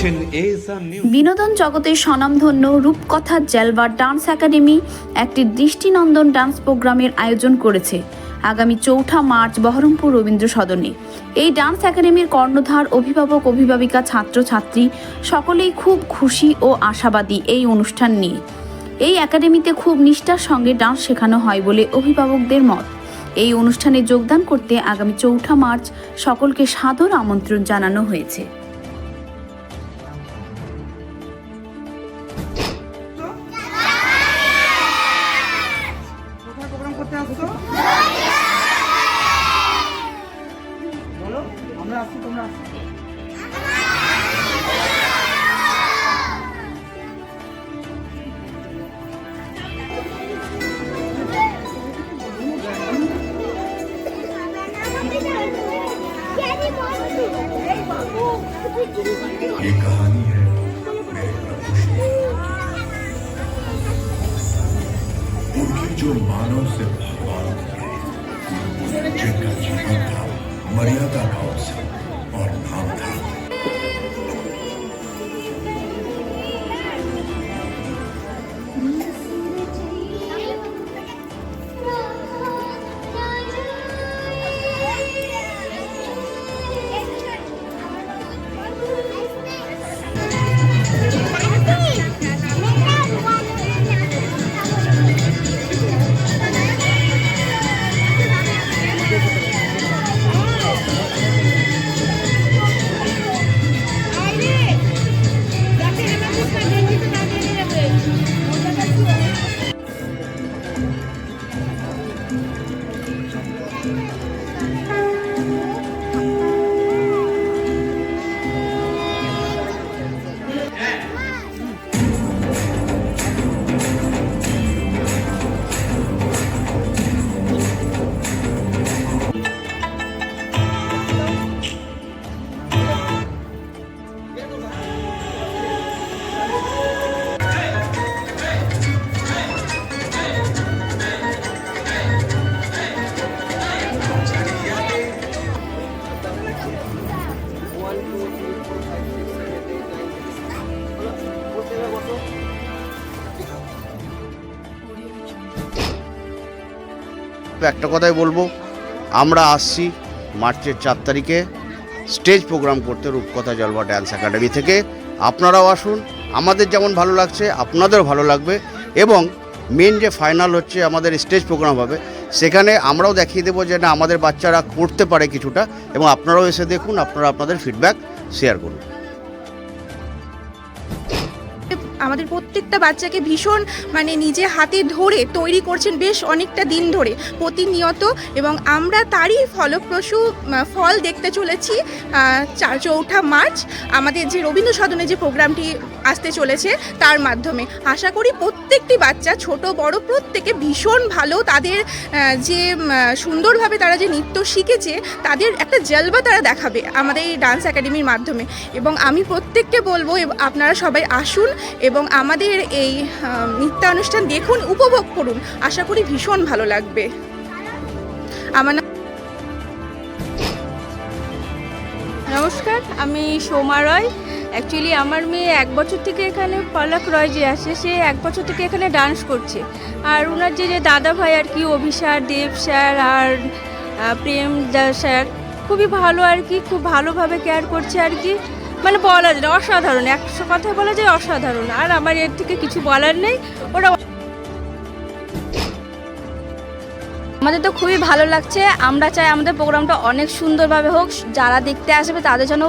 দেখছেন বিনোদন জগতের স্বনামধন্য রূপকথা জেলবা ডান্স একাডেমি একটি দৃষ্টিনন্দন ডান্স প্রোগ্রামের আয়োজন করেছে। আগামী চৌঠা মার্চ বহরমপুর রবীন্দ্র সদনে। এই ডান্স একাডেমির কর্ণধার, অভিভাবক, অভিভাবিকা, ছাত্রছাত্রী সকলেই খুব খুশি ও আশাবাদী এই অনুষ্ঠান নিয়ে। এই একাডেমিতে খুব নিষ্ঠার সঙ্গে ডান্স শেখানো হয় বলে অভিভাবকদের মত। এই অনুষ্ঠানে যোগদান করতে আগামী চৌঠা মার্চ সকলকে সাদর আমন্ত্রণ জানানো হয়েছে। ये कहानी है, मेरे उनकी जो मानव से भगवान जिनका जीवन था, मर्यादा भाव से और नाम था। একটা কথাই বলব। আমরা আসছি মার্চের চার তারিখে স্টেজ প্রোগ্রাম করতে রূপকথা জলবা ড্যান্স একাডেমি থেকে। আপনারাও আসুন, আমাদের যেমন ভালো লাগছে, আপনাদেরও ভালো লাগবে এবং মেন যে ফাইনাল হচ্ছে আমাদের স্টেজ প্রোগ্রাম হবে, সেখানে আমরাও দেখিয়ে দেবো যে না, আমাদের বাচ্চারা করতে পারে কিছুটা এবং আপনারাও এসে দেখুন, আপনারা আপনাদের ফিডব্যাক শেয়ার করুন। আমাদের প্রত্যেকটা বাচ্চাকে ভীষণ মানে নিজে হাতে ধরে তৈরি করছেন বেশ অনেকটা দিন ধরে, প্রতিনিয়ত। এবং আমরা তারই ফলপ্রসূ ফল দেখতে চলেছি চৌঠা মার্চ। আমাদের যে রবীন্দ্র সদনে যে প্রোগ্রামটি আসতে চলেছে, তার মাধ্যমে। আশা করি প্রত্যেকটি বাচ্চা, ছোট, বড়, প্রত্যেকে ভীষণ ভালো। তাদের যে সুন্দরভাবে তারা যে নৃত্য শিখেছে, তাদের একটা জলবা তারা দেখাবে আমাদের এই ডান্স একাডেমির মাধ্যমে। এবং আমি প্রত্যেককে বলব আপনারা সবাই আসুন এবং আমাদের এই নৃত্যানুষ্ঠান দেখুন, উপভোগ করুন। আশা করি ভীষণ ভালো লাগবে। আমার নাম নমস্কার, আমি সোমা রয়। অ্যাকচুয়ালি আমার মেয়ে এক বছর থেকে এখানে পলক রয় যে আসে, সে এক বছর থেকে এখানে ডান্স করছে। আর ওনার যে যে দাদা ভাই আর কি অভিষার দেব স্যার আর প্রেম স্যার, খুবই ভালো আর কি, খুব ভালোভাবে কেয়ার করছে আর কি। মানে বলা যায় অসাধারণ। একশো কথা বলা যায় অসাধারণ। আর আমার এর থেকে কিছু বলার নেই। ওরা আমাদের তো খুবই ভালো লাগছে। আমরা চাই আমাদের প্রোগ্রামটা অনেক সুন্দরভাবে হোক। যারা দেখতে আসবে তাদের যেন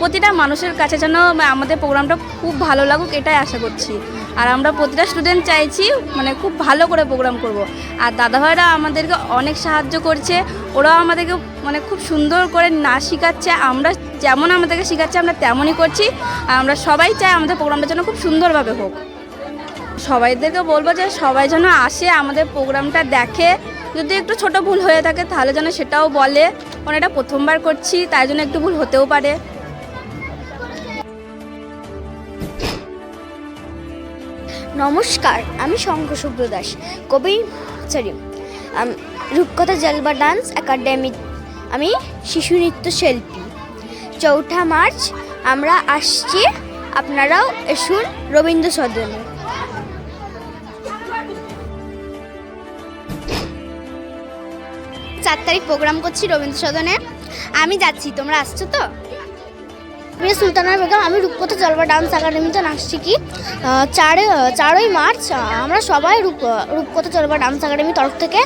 প্রতিটা মানুষের কাছে যেন আমাদের প্রোগ্রামটা খুব ভালো লাগুক, এটাই আশা করছি। আর আমরা প্রতিটা স্টুডেন্ট চাইছি মানে খুব ভালো করে প্রোগ্রাম করব। আর দাদাভাইরা আমাদেরকে অনেক সাহায্য করছে, ওরাও আমাদেরকে মানে খুব সুন্দর করে না শেখাচ্ছে, আমরা যেমন আমাদেরকে শেখাচ্ছে, আমরা তেমনই করছি। আর আমরা সবাই চাই আমাদের প্রোগ্রামটা যেন খুব সুন্দরভাবে হোক। সবাইদেরকে বলব যে সবাই যেন আসে, আমাদের প্রোগ্রামটা দেখে। যদি একটু ছোট ভুল হয়ে থাকে, তাহলে যেন সেটাও বলে। কারণ এটা প্রথমবার করছি, তাই জন্য একটু ভুল হতেও পারে। নমস্কার, আমি শঙ্খ শুভ্র দাস। কবি সরি রূপকথা জলবা ডান্স একাডেমি আমি শিশু নৃত্য শিল্পী। চৌঠা মার্চ, আমরা আসছি, আপনারাও এসুন রবীন্দ্র সদনে। চার তারিখ প্রোগ্রাম করছি রবীন্দ্র সদনে। আমি যাচ্ছি, তোমরা আসছো তো? আমি সুলতানা বেগম, আমি রূপকথা জলবা ডান্স একাডেমিতে নাচ শিখি। চারে, চারই মার্চ, আমরা সবাই রূপ রূপকথা জলবা ডান্স একাডেমির তরফ থেকে।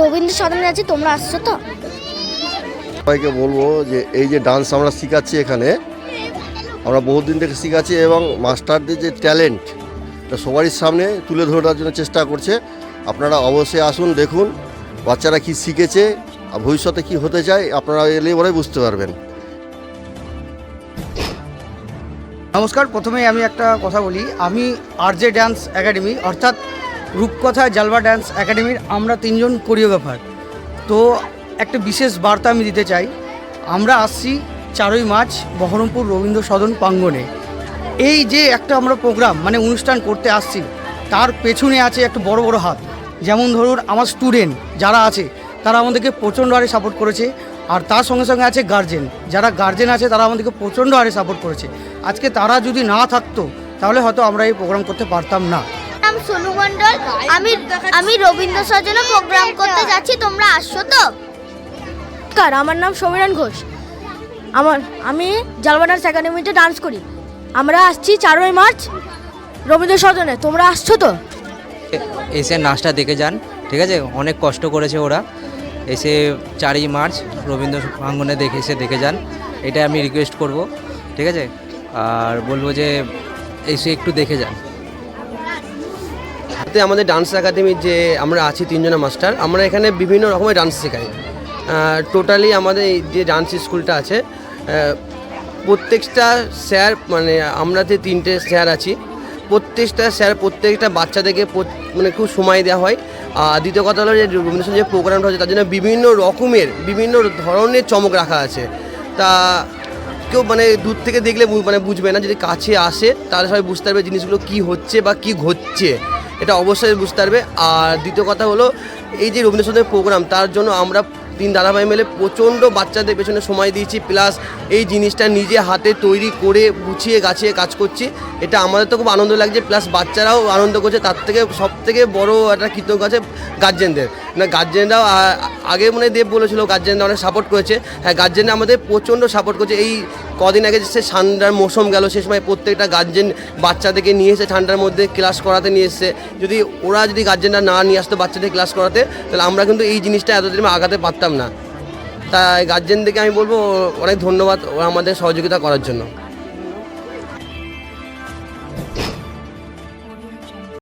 রবীন্দ্র সদনে যাচ্ছি তোমরা আসছো তো? সবাইকে বলব যে, এই যে ডান্স আমরা শেখাচ্ছি এখানে, আমরা বহুদিন থেকে শেখাচ্ছি এবং মাস্টারদের যে ট্যালেন্ট তা সবারই সামনে তুলে ধরার জন্য চেষ্টা করছে। আপনারা অবশ্যই আসুন, দেখুন, বাচ্চারা কি শিখেছে, আর ভবিষ্যতে কি হতে চায়, আপনারা এলে পরে বুঝতে পারবেন। নমস্কার, প্রথমেই আমি একটা কথা বলি। আমি আরজে ডান্স একাডেমি অর্থাৎ রূপকথা জালবা ডান্স একাডেমির আমরা তিনজন কোরিওগ্রাফার। তো একটা বিশেষ বার্তা আমি দিতে চাই। আমরা আসছি চারই মার্চ বহরমপুর রবীন্দ্র সদন প্রাঙ্গণে। এই যে একটা আমরা প্রোগ্রাম মানে অনুষ্ঠান করতে আসছি, তার পেছনে আছে একটা বড় বড় হাত। যেমন ধরুন আমার স্টুডেন্ট যারা আছে, তারা আমাদেরকে প্রচণ্ড হারে সাপোর্ট করেছে। আর তার সঙ্গে সঙ্গে আছে গার্জেন যারা গার্জেন আছে, তারা আমাদেরকে প্রচণ্ড হারে সাপোর্ট করেছে। আজকে তারা যদি না থাকতো তাহলে হয়তো আমরা এই প্রোগ্রাম করতে পারতাম না। নাম সোনু মণ্ডল আমি আমি রবীন্দ্র সজনে প্রোগ্রাম করতে যাচ্ছি তোমরা আসছো তো? নমস্কার আমার নাম সমীরণ ঘোষ। আমার আমি জালবা ডান্স একাডেমিতে ডান্স করি। আমরা আসছি চারই মার্চ রবীন্দ্র সদনে তোমরা আসছো তো? এসে নাচটা দেখে যান ঠিক আছে? অনেক কষ্ট করেছে ওরা। এসে চারই মার্চ রবীন্দ্র প্রাঙ্গণে দেখে এসে দেখে যান। এটা আমি রিকোয়েস্ট করব ঠিক আছে? আর বলব যে এসে একটু দেখে যান। হাতে আমাদের ডান্স একাডেমির যে আমরা আছি তিনজনা মাস্টার আমরা এখানে বিভিন্ন রকমের ডান্স শেখাই। টোটালি আমাদের যে ডান্স স্কুলটা আছে প্রত্যেকটা স্যার মানে আমরা যে তিনটে স্যার আছি, প্রত্যেকটা স্যার প্রত্যেকটা বাচ্চাদেরকে মানে খুব সময় দেওয়া হয়। আর দ্বিতীয় কথা হলো যে রবীন্দ্র যে প্রোগ্রামটা হচ্ছে তার জন্য বিভিন্ন রকমের, বিভিন্ন ধরনের চমক রাখা আছে। তা কেউ মানে দূর থেকে দেখলে মানে বুঝবে না, যদি কাছে আসে, তাহলে সবাই বুঝতে পারবে জিনিসগুলো কি হচ্ছে বা কি ঘটছে। এটা অবশ্যই বুঝতে পারবে। আর দ্বিতীয় কথা হলো, এই যে রবীন্দ্রসঙ্গীতের প্রোগ্রাম তার জন্য আমরা তিন দাদাভাই মিলে প্রচণ্ড বাচ্চাদের পেছনে সময় দিয়েছি। প্লাস এই জিনিসটা নিজে হাতে তৈরি করে গুছিয়ে গাছিয়ে কাজ করছি। এটা আমাদের তো খুব আনন্দ লাগছে। প্লাস বাচ্চারাও আনন্দ করছে। তার থেকে সব থেকে বড়ো একটা কৃতজ্ঞ আছে গার্জেনদের না গার্জেনরাও আগে মনে দেব বলেছিল গার্জেনরা অনেক সাপোর্ট করেছে। হ্যাঁ গার্জেনরা আমাদের প্রচণ্ড সাপোর্ট করছে। এই কদিন আগে যে ঠান্ডার মৌসুম গেল, সে সময় প্রত্যেকটা গার্জেন বাচ্চাদেরকে নিয়ে এসে ঠান্ডার মধ্যে ক্লাস করাতে নিয়ে এসছে। যদি ওরা যদি গার্জেনরা না নিয়ে আসতো বাচ্চাদের ক্লাস করাতে, তাহলে আমরা কিন্তু এই জিনিসটা এতদিন আগাতে পারতাম না। তাই গার্জেনদেরকে আমি বলব, অনেক ধন্যবাদ ওরা আমাদের সহযোগিতা করার জন্য।